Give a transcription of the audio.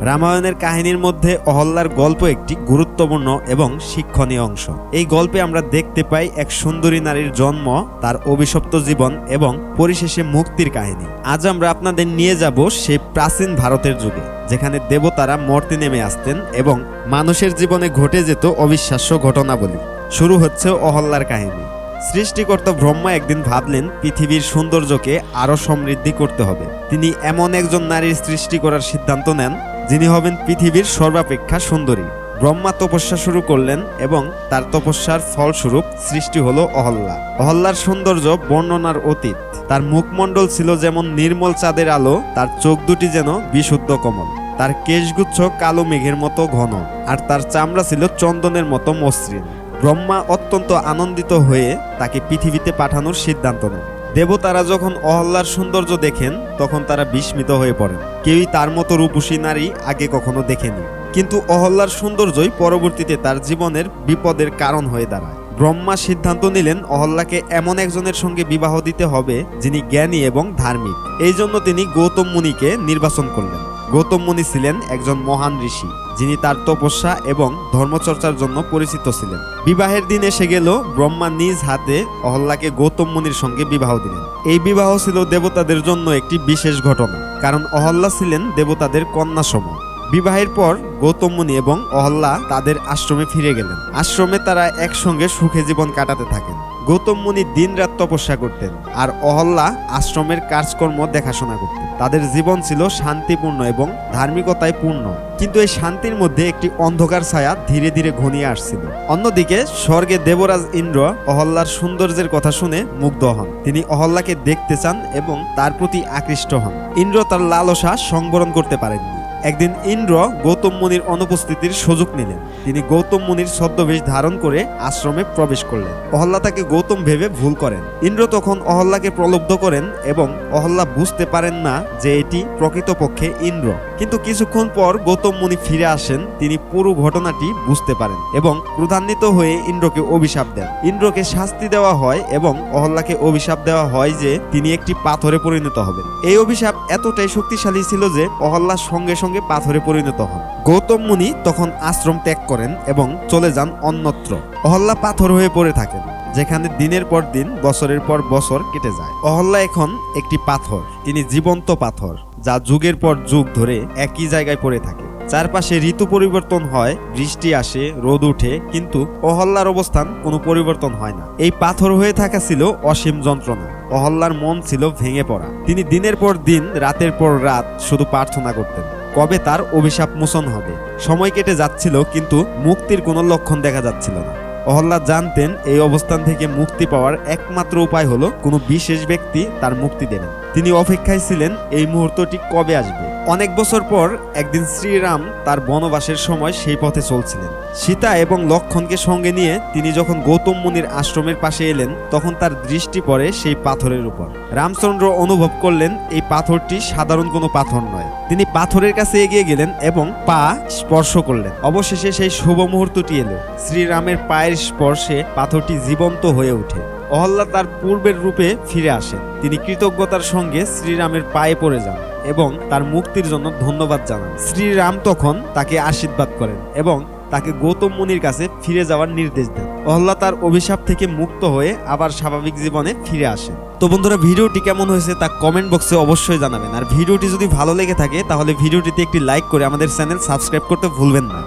রামায়ণের কাহিনীর মধ্যে অহল্লার গল্প একটি গুরুত্বপূর্ণ এবং শিক্ষণীয় অংশ। এই গল্পে আমরা দেখতে পাই এক সুন্দরী নারীর জন্ম, তার অভিশপ্ত জীবন এবং পরিশেষে মুক্তির কাহিনী। আজ আমরা আপনাদের নিয়ে যাব সেই প্রাচীন ভারতের যুগে, যেখানে দেবতারা মর্তে নেমে আসতেন এবং মানুষের জীবনে ঘটে যেত অবিশ্বাস্য ঘটনাবলী। শুরু হচ্ছে অহল্যার কাহিনী। সৃষ্টিকর্তা ব্রহ্মা একদিন ভাবলেন, পৃথিবীর সৌন্দর্যকে আরও সমৃদ্ধি করতে হবে। তিনি এমন একজন নারীর সৃষ্টি করার সিদ্ধান্ত নেন যিনি হবেন পৃথিবীর সর্বাপেক্ষা সুন্দরী। ব্রহ্মা তপস্যা শুরু করলেন এবং তার তপস্যার ফলস্বরূপ সৃষ্টি হলো অহল্যা। অহল্লার সৌন্দর্য বর্ণনার অতীত। তার মুখমণ্ডল ছিল যেমন নির্মল চাঁদের আলো, তার চোখ দুটি যেন বিশুদ্ধ কমল। তার কেশগুচ্ছ কালো মেঘের মতো ঘন, আর তার চামড়া ছিল চন্দনের মতো মসৃণ। ব্রহ্মা অত্যন্ত আনন্দিত হয়ে তাকে পৃথিবীতে পাঠানোর সিদ্ধান্ত নেন। দেবতারা যখন অহল্লার সৌন্দর্য দেখেন, তখন তারা বিস্মিত হয়ে পড়েন। কেউই তার মতো রূপসী নারী আগে কখনো দেখেনি। কিন্তু অহল্লার সৌন্দর্যই পরবর্তীতে তার জীবনের বিপদের কারণ হয়ে দাঁড়ায়। ব্রহ্মা সিদ্ধান্ত নিলেন, অহল্লাকে এমন একজনের সঙ্গে বিবাহ দিতে হবে যিনি জ্ঞানী এবং ধার্মিক। এই জন্য তিনি গৌতম মুনিকে নির্বাচন করলেন। গৌতম মুনি ছিলেন একজন মহান ঋষি, যিনি তার তপস্যা এবং ধর্মচর্চার জন্য পরিচিত ছিলেন। বিবাহের দিন এসে গেল, ব্রহ্মা নিজ হাতে অহল্যাকে গৌতম মুনির সঙ্গে বিবাহ দিলেন। এই বিবাহ ছিল দেবতাদের জন্য একটি বিশেষ ঘটনা, কারণ অহল্লা ছিলেন দেবতাদের কন্যা সম। বিবাহের পর গৌতম মুনি এবং অহল্লা তাদের আশ্রমে ফিরে গেলেন। আশ্রমে তারা একসঙ্গে সুখে জীবন কাটাতে থাকেন। গৌতম মুনি দিন রাত তপস্যা করতেন আর অহল্লা আশ্রমের কাজকর্ম দেখাশোনা করতেন। তাদের জীবন ছিল শান্তিপূর্ণ এবং ধার্মিকতায় পূর্ণ। কিন্তু এই শান্তির মধ্যে একটি অন্ধকার ছায়া ধীরে ধীরে ঘনিয়ে আসছিল। অন্যদিকে স্বর্গে দেবরাজ ইন্দ্র অহল্লার সৌন্দর্যের কথা শুনে মুগ্ধ হন। তিনি অহল্লাকে দেখতে চান এবং তার প্রতি আকৃষ্ট হন। ইন্দ্র তার লালসা সংবরণ করতে পারেননি। একদিন ইন্দ্র গৌতম মুনির অনুপস্থিতির সুযোগ নিলেন। তিনি গৌতম মুনির ছদ্মবেশ ধারণ করে আশ্রমে প্রবেশ করলেন। অহল্লা তাকে গৌতম ভেবে ভুল করেন। ইন্দ্র তখন অহল্লাকে প্রলুব্ধ করেন এবং অহল্লা বুঝতে পারেন না যে এটি প্রকৃতপক্ষে ইন্দ্র। কিন্তু কিছুক্ষণ পর গৌতম মুনি ফিরে আসেন, তিনি পুরো ঘটনাটি বুঝতে পারেন এবং ক্রোধান্বিত হয়ে ইন্দ্রকে অভিশাপ দেন। ইন্দ্রকে শাস্তি দেওয়া হয় এবং অহল্লাকে অভিশাপ দেওয়া হয় যে তিনি একটি পাথরে পরিণত হবেন। এই অভিশাপ এতটাই শক্তিশালী ছিল যে অহল্যার সঙ্গে সঙ্গে পাথরে পরিণত হন। গৌতম মুনি তখন আশ্রম ত্যাগ করেন এবং চলে যান অন্যত্র। অহল্লা পাথর হয়ে পড়ে থাকেন, যেখানে দিনের পর দিন, বছরের পর বছর কেটে যায়। অহল্লা এখন একটি পাথর, তিনি জীবন্ত পাথর। যা যুগের পর যুগ ধরে একই জায়গায় পড়ে থাকে। চারপাশে ঋতু পরিবর্তন হয়, বৃষ্টি আসে, রোদ উঠে, কিন্তু অহল্লার অবস্থান কোনো পরিবর্তন হয় না। এই পাথর হয়ে থাকা ছিল অসীম যন্ত্রণা। অহল্লার মন ছিল ভেঙে পড়া। তিনি দিনের পর দিন, রাতের পর রাত শুধু প্রার্থনা করতেন। কবে তার অভিশাপ মোচন হবে? সময় কেটে যাচ্ছিল, কিন্তু মুক্তির কোনো লক্ষণ দেখা যাচ্ছিল না। অহল্লা জানতেন এই অবস্থান থেকে মুক্তি পাওয়ার একমাত্র উপায় হলো কোনো বিশেষ ব্যক্তি তার মুক্তি দেবেন। তিনি অপেক্ষায় ছিলেন এই মুহূর্তটি কবে আসবে? অনেক বছর পর একদিন শ্রীরাম তার বনবাসের সময় সেই পথে চলছিলেন। সীতা এবং লক্ষণকে সঙ্গে নিয়ে তিনি যখন গৌতম মুনির আশ্রমের পাশে এলেন, তখন তার দৃষ্টি পড়ে সেই পাথরের উপর। রামচন্দ্র অনুভব করলেন, এই পাথরটি সাধারণ কোনো পাথর নয়। তিনি পাথরের কাছে এগিয়ে গেলেন এবং পা স্পর্শ করলেন। অবশেষে সেই শুভ মুহূর্তটি এলো। শ্রীরামের পায়ের স্পর্শে পাথরটি জীবন্ত হয়ে ওঠে। অহল্লা তার পূর্বের রূপে ফিরে আসেন। তিনি কৃতজ্ঞতার সঙ্গে শ্রীরামের পায়ে পড়ে যান। এবং তার মুক্তির জন্য ধন্যবাদ জানান। শ্রীরাম তখন তাকে আশীর্বাদ করেন এবং তাকে গৌতম মুনির কাছে ফিরে যাওয়ার নির্দেশ দেন। অহল্লা তার অভিশাপ থেকে মুক্ত হয়ে আবার স্বাভাবিক জীবনে ফিরে আসেন। তো বন্ধুরা, ভিডিওটি কেমন হয়েছে তা কমেন্ট বক্সে অবশ্যই জানাবেন। আর ভিডিওটি যদি ভালো লেগে থাকে, তাহলে ভিডিওটিতে একটি লাইক করে আমাদের চ্যানেল সাবস্ক্রাইব করতে ভুলবেন না।